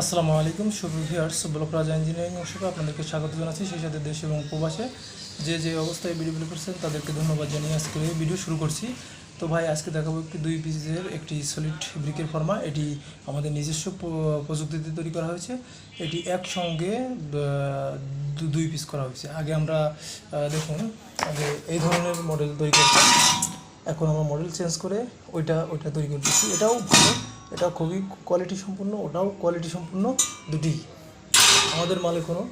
আসসালামু আলাইকুম, শুভ ভিউয়ার্স, ব্লক রাজা ইঞ্জিনিয়ারিং ওয়ার্কশপে আপনাদেরকে স্বাগত জানাচ্ছি সেই সাথে দেশ এবং প্রবাসে যে যে অবস্থায় ভিডিওগুলো করছেন, তাদেরকে ধন্যবাদ জানিয়ে আজকে ভিডিও শুরু করছি। তো ভাই, আজকে দেখাবো একটি দুই পিসের একটি সলিড ব্রিকের ফর্মা এটি আমাদের নিজস্ব প্রযুক্তিতে তৈরি করা হয়েছে। এটি একসঙ্গে দুই পিস করা হয়েছে। আগে আমরা দেখুন, আগে এই ধরনের মডেল তৈরি করতাম এখন আমরা মডেল চেঞ্জ করে ওইটা ওইটা তৈরি করতেছি। এটাও ভালো। এটা খুবই কোয়ালিটি সম্পূর্ণ, ওটাও কোয়ালিটি সম্পূর্ণ দুটি। আমাদের মালে কোনো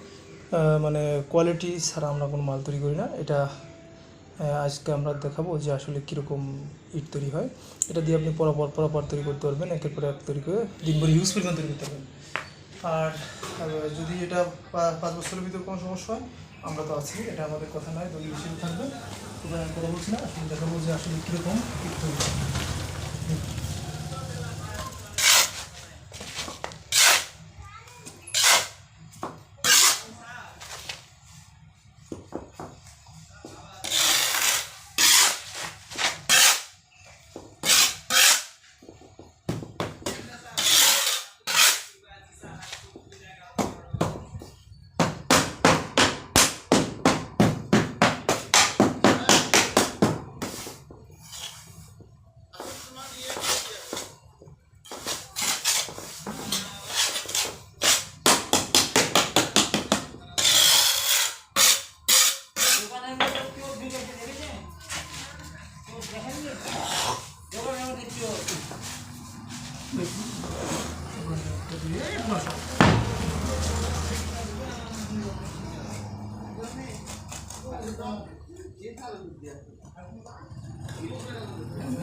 মানে কোয়ালিটি ছাড়া আমরা কোনো মাল তৈরি করি না। এটা আজকে আমরা দেখাবো যে আসলে কীরকম ইট তৈরি হয়। এটা দিয়ে আপনি পরপর পরপর তৈরি করতে পারবেন, একের পর এক তৈরি করে দিনভর ইউজ পরিমাণ তৈরি করতে পারবেন। আর যদি এটা পাঁচ বছরের ভিতরে কোনো সমস্যা হয়, আমরা তো আছি, এটা আমাদের কথা নয়, দলিল হিসেবে থাকবে। আমি কথা বলছি না, আসলে দেখাবো যে আসলে কীরকম ইট তৈরি হয়।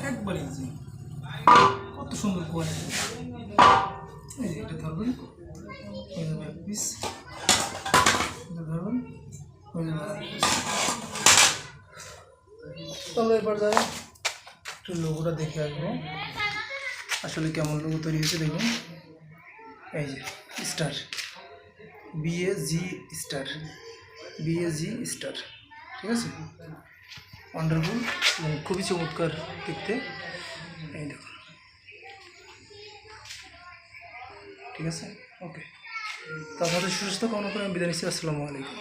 একবার ইজি কত সুন্দর কোয়ালিটি ধরবেন। এক পিস এটা ধরবেন। হয়ে যাবে এক পিস তো এবার যাই। একটু লোগোটা দেখে আসব। আসলে কেমন লোগো তৈরি হয়েছে দেখুন। এই যে স্টার বিএ জি স্টার বিএ জি স্টার ঠিক আছে? ওয়ান্ডারফুল এবং খুবই চমৎকার দেখতে। এই দেখুন। ঠিক আছে? ওকে তো আপনাদের সুস্থ কামনা করে আমি বিদায় নিচ্ছি। আসসালামু আলাইকুম।